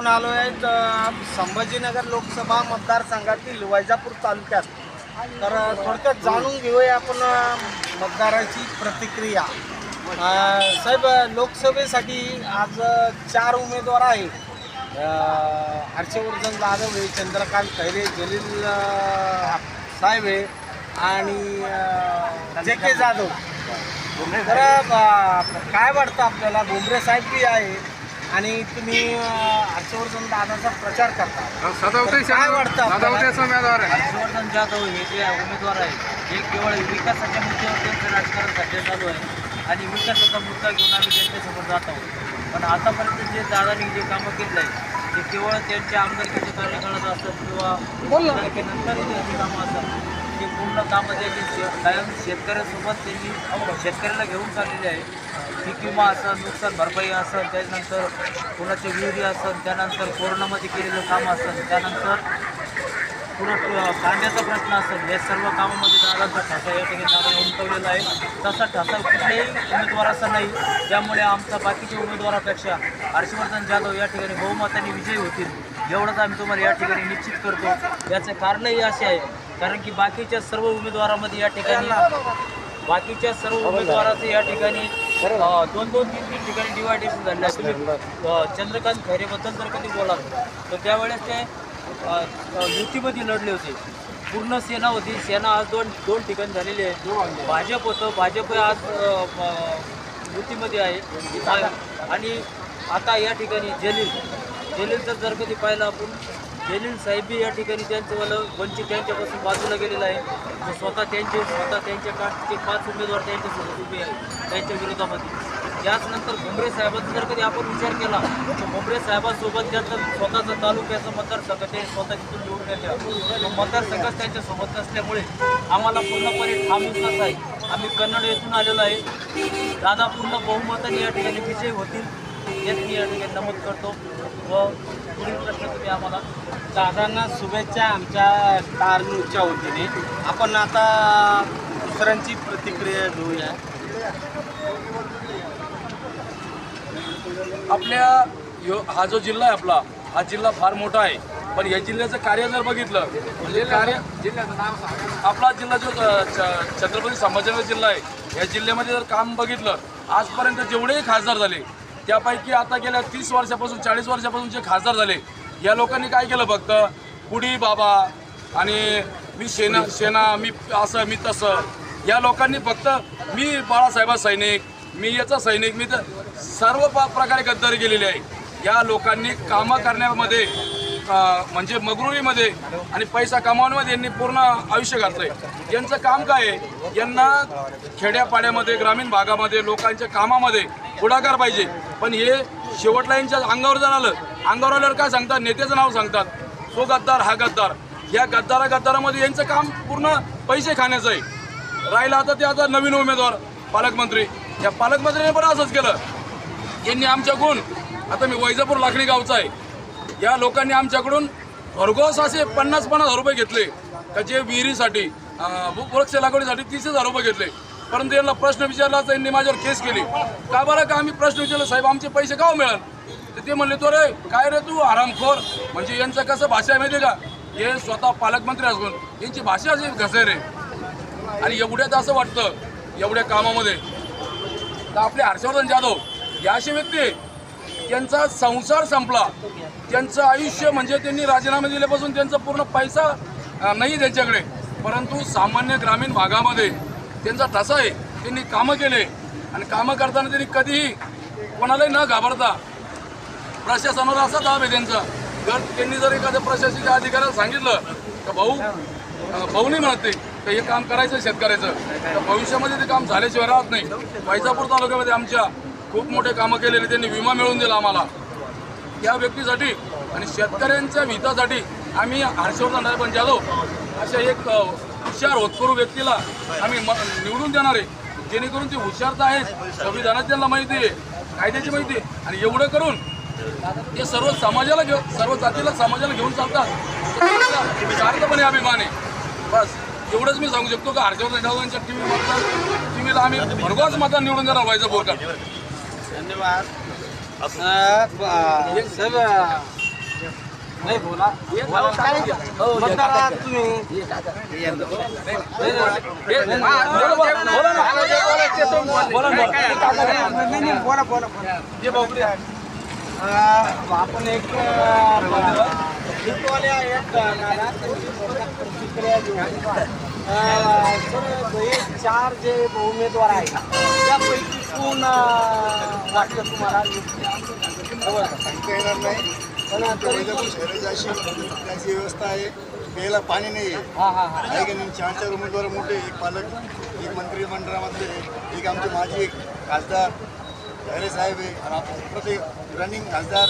आपण आलो आहे संभाजीनगर लोकसभा मतदारसंघातील वैजापूर तालुक्यात. तर थोडक्यात जाणून घेऊया आपण मतदाराची प्रतिक्रिया. साहेब लोकसभेसाठी आज चार उमेदवार आहेत. हर्षवर्धन जाधव हे चंद्रकांत खैरे जलील साहेब आहे आणि जे के जाधव. तर काय वाटतं आपल्याला? भुमरे साहेब बी आहे. आणि तुम्ही हर्षवर्धन दादाचा प्रचार करता. सदावते काय वाटतं आपल्याला? सदावतेचा उमेदवार आहे. हर्षवर्धन जाधव हे जे उमेदवार आहे हे केवळ विकासाच्या मुद्द्यावर त्यांचं राजकारण सध्या चालू आहे आणि विकासाचा मुद्दा घेऊन आम्ही त्यांच्यासमोर जात आहोत. पण आतापर्यंत जे दादानी जे कामं केलं आहे ते केवळ त्यांच्या आमदारकीच्या कार्यकाळात असतात किंवा आमदारकीनंतर त्यांची कामं असतात ते पूर्ण कामं त्यांची शे- कायम शेतकऱ्यासोबत त्यांनी शेतकऱ्याला घेऊन चाललेले आहे पीक विमा असेल नुकसान भरपाई असेल त्याच्यानंतर कोणाच्या विहिरी असेल त्यानंतर कोरोनामध्ये केलेलं काम असेल त्यानंतर पुढं कांद्याचा प्रश्न असेल या सर्व कामामध्ये दादांचा ठसा या ठिकाणी दादा उमटवलेला आहे. तसा ठसा कुठल्याही उमेदवाराचा नाही. त्यामुळे आमचा बाकीच्या उमेदवारापेक्षा हर्षवर्धन जाधव या ठिकाणी बहुमताने विजयी होतील एवढंच आम्ही तुम्हाला या ठिकाणी निश्चित करतो. याचं कारणही असे आहे कारण की बाकीच्या सर्व उमेदवारामध्ये या ठिकाणी बाकीच्या सर्व उमेदवाराचं या ठिकाणी दोन दोन तीन तीन ठिकाणी डिवायडेशन तुम्ही अ, चंद्रकांत खैरेबद्दल जर कधी बोलाल तर त्यावेळेस ते युतीमध्ये लढले होते. पूर्ण सेना होती. सेना आज दोन दोन ठिकाणी झालेली आहे. भाजप होतं. भाजप आज युतीमध्ये आहे. आणि आता या ठिकाणी जलील. जलीलचं जर कधी पाहिलं आपण जलील साहेबी या ठिकाणी त्यांचं वालं वंचित त्यांच्यापासून बाजूला गेलेलं आहे. स्वतः त्यांचे स्वतः त्यांच्या कास्टचे पाच उमेदवार त्यांच्यासोबत उभे आहेत त्यांच्या विरोधामध्ये. याचनंतर भुमरे साहेबांचा जर कधी आपण विचार केला तर भुमरे साहेबांसोबत ज्यांचं स्वतःचा तालुक्याचा मतदारसंघ ते स्वतः तिथून निवडून येते तो मतदारसंघच त्यांच्यासोबत नसल्यामुळे आम्हाला पूर्णपणे ठाम विश्वास आहे. आम्ही कन्नड येथून आलेलो आहे. दादा पूर्ण बहुमताने या ठिकाणी विजयी होतील. हेच मी या ठिकाणी नमूद करतो व पुढील प्रश्न तुम्ही आम्हाला दादांना शुभेच्छा आमच्या स्टार न्यूजच्या वतीने. आपण आता दुसऱ्यांची प्रतिक्रिया घेऊया. आपल्या यो हा जो जिल्हा आहे आपला हा जिल्हा फार मोठा आहे. पण या जिल्ह्याचं कार्य जर बघितलं म्हणजे कार्य आपला जिल्हा जो छ- छत्रपती संभाजीनगर जिल्हा आहे या जिल्ह्यामध्ये जर काम बघितलं आजपर्यंत जेवढेही खासदार झाले त्यापैकी आता गेल्या तीस वर्षापासून चाळीस वर्षापासून जे खासदार झाले या लोकांनी काय केलं फक्त? कुडी बाबा आणि मी शेना शेना मी असं मी तसं. या लोकांनी फक्त मी बाळासाहेबा सैनिक मी याचा सैनिक मी तर सर्व प्रकारे गद्दारी केलेली आहे. या लोकांनी कामं करण्यामध्ये म्हणजे मगरुरीमध्ये आणि पैसा कमावण्यामध्ये यांनी पूर्ण आयुष्य घातलंय. यांचं काम काय आहे? यांना खेड्यापाड्यामध्ये ग्रामीण भागामध्ये लोकांच्या कामामध्ये पुढाकार पाहिजे. पण हे शेवटला यांच्या अंगावर जर आलं अंगावर आल्यावर काय सांगतात? नेत्याचं नाव सांगतात. तो गद्दार हा गद्दार. या गद्दारा गद्दारामध्ये यांचं काम पूर्ण पैसे खाण्याचं आहे. राहिलं आता ते आता नवीन उमेदवार पालकमंत्री. या पालकमंत्र्यांनी पण असंच केलं. यांनी आमच्याकडून आता मी वैजापूर लाखणी गावचा आहे. या लोकांनी आमच्याकडून भरघोस असे पन्नास पन्नास हजार रुपये घेतले. का जे विहिरीसाठी वृक्ष लागवडीसाठी तीस हजार रुपये घेतले. परंतु यांना प्रश्न विचारला तर यांनी माझ्यावर केस केली. का बरं का आम्ही प्रश्न विचारला साहेब आमचे पैसे का हो मिळाल? तर ते म्हणले तो रे काय रे तू आरामखोर? म्हणजे यांचं कसं भाषा आहे माहिती आहे का? हे स्वतः पालकमंत्री असून यांची भाषा अशी घसे रे आणि एवढ्यात असं वाटतं एवढ्या कामामध्ये. तर आपले हर्षवर्धन जाधव या असे व्यक्ती त्यांचा संसार संपला. त्यांचं आयुष्य म्हणजे त्यांनी राजीनामा दिल्यापासून त्यांचा पूर्ण पैसा नाही त्यांच्याकडे. परंतु सामान्य ग्रामीण भागामध्ये त्यांचा ठसा आहे. त्यांनी कामं केले. आणि कामं करताना त्यांनी कधीही कोणालाही न घाबरता प्रशासनावर असा दाब आहे त्यांचा. जर त्यांनी जर एखाद्या प्रशासकीय अधिकाऱ्याला सांगितलं तर भाऊ भाऊ नाही म्हणत ते तर हे काम करायचं शेतकऱ्याचं? तर भविष्यामध्ये ते काम झाल्याशिवाय राहत नाही. वैजापूर तालुक्यामध्ये आमच्या खूप मोठे कामं केलेले त्यांनी विमा मिळवून दिला आम्हाला. या व्यक्तीसाठी आणि शेतकऱ्यांच्या हितासाठी आम्ही हर्षवर्धन पण जाधव अशा एक हुशार होतकरू व्यक्तीला आम्ही म निवडून देणार आहे. जेणेकरून ते हुशार तर आहेत संविधानात त्यांना माहिती आहे कायद्याची माहिती आहे. आणि एवढं करून ते सर्व समाजाला घेऊ सर्व जातीला समाजाला घेऊन चालतात. सार्थपणे अभिमान आहे बस. एवढंच मी सांगू शकतो का? हर्षवर्धन जाधव यांच्या टी व्ही टी व्हीला आम्ही भरघोस मतदान निवडून देणार व्हायचं बोलकर धन्यवाद। अ, ब- साहेब नाही बोला. बोला. काय मतदार आहात तुम्ही. बोला. बोला. आपण एक हितवाल्या एक नारा त्यांची थोडक्यात प्रतिक्रिया घेऊ अं, सर हे चार जे उमेदवार आहेत त्यापैकी कोण अं, वाटतं तुम्हाला? सांगता येणार नाही. पण पण तरी वैजापूर शहराची अशी त्याची व्यवस्था आहे. प्यायला पाणी नाही आहे हा हा. हा की नाही? चार चार उमेदवार मोठे एक पालक एक मंत्रिमंडळामधले एक आमचे माजी एक खासदार साहेब आहे. आणि आपण प्रत्येक रनिंग खासदार